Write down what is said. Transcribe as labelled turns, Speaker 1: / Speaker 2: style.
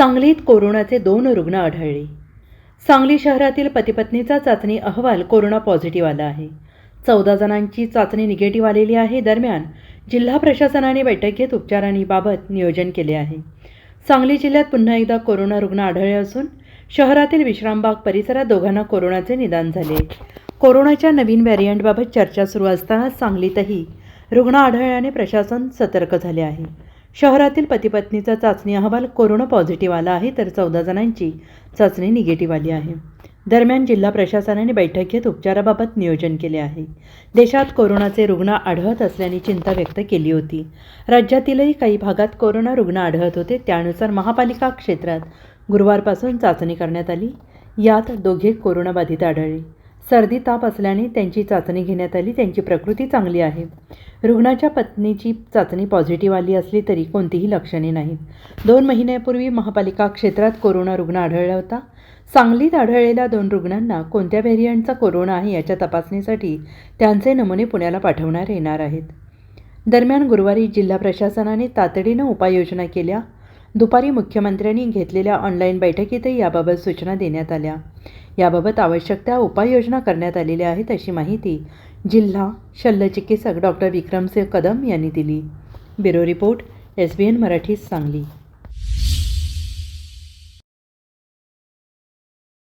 Speaker 1: सांगलीत कोरोनाचे दोन रुग्ण आढळले. सांगली शहरातील पतीपत्नीचा चाचणी अहवाल कोरोना पॉझिटिव्ह आला आहे. चौदा जणांची चाचणी निगेटिव्ह आलेली आहे. दरम्यान जिल्हा प्रशासनाने बैठक घेत उपचारांबाबत नियोजन केले आहे. सांगली जिल्ह्यात पुन्हा एकदा कोरोना रुग्ण आढळले असून शहरातील विश्रामबाग परिसरात दोघांना कोरोनाचे निदान झाले. कोरोनाच्या नवीन व्हॅरियंटबाबत चर्चा सुरू असताना सांगलीतही रुग्ण आढळल्याने प्रशासन सतर्क झाले आहे. शहरातील पतीपत्नीचा चाचणी अहवाल कोरोना पॉझिटिव्ह आला आहे तर चौदा जणांची चाचणी निगेटिव्ह आली आहे. दरम्यान जिल्हा प्रशासनाने बैठक घेत उपचाराबाबत नियोजन केले आहे. देशात कोरोनाचे रुग्ण आढळत असल्याने चिंता व्यक्त केली होती. राज्यातीलही काही भागात कोरोना रुग्ण आढळत होते त्यानुसार महापालिका क्षेत्रात गुरुवारपासून चाचणी करण्यात आली. यात दोघे कोरोनाबाधित आढळले. सर्दी ताप असल्याने त्यांची चाचणी घेण्यात आली. त्यांची प्रकृती चांगली आहे. रुग्णाच्या पत्नीची चाचणी पॉझिटिव्ह आली असली तरी कोणतीही लक्षणे नाहीत. दोन महिन्यापूर्वी महापालिका क्षेत्रात कोरोना रुग्ण आढळला होता. सांगलीत आढळलेल्या दोन रुग्णांना कोणत्या व्हेरियंटचा कोरोना आहे याच्या तपासणीसाठी त्यांचे नमुने पुण्याला पाठवण्यात येणार आहेत. दरम्यान गुरुवारी जिल्हा प्रशासनाने तातडीनं उपाययोजना केल्या. दुपारी मुख्यमंत्र्यांनी घेतलेल्या ऑनलाईन बैठकीतही याबाबत सूचना देण्यात आल्या. याबाबत आवश्यक त्या उपाययोजना करण्यात आलेल्या आहेत अशी माहिती जिल्हा शल्यचिकित्सक डॉक्टर विक्रमसिंह कदम यांनी दिली. Bureau report S B N Marathi Sangli.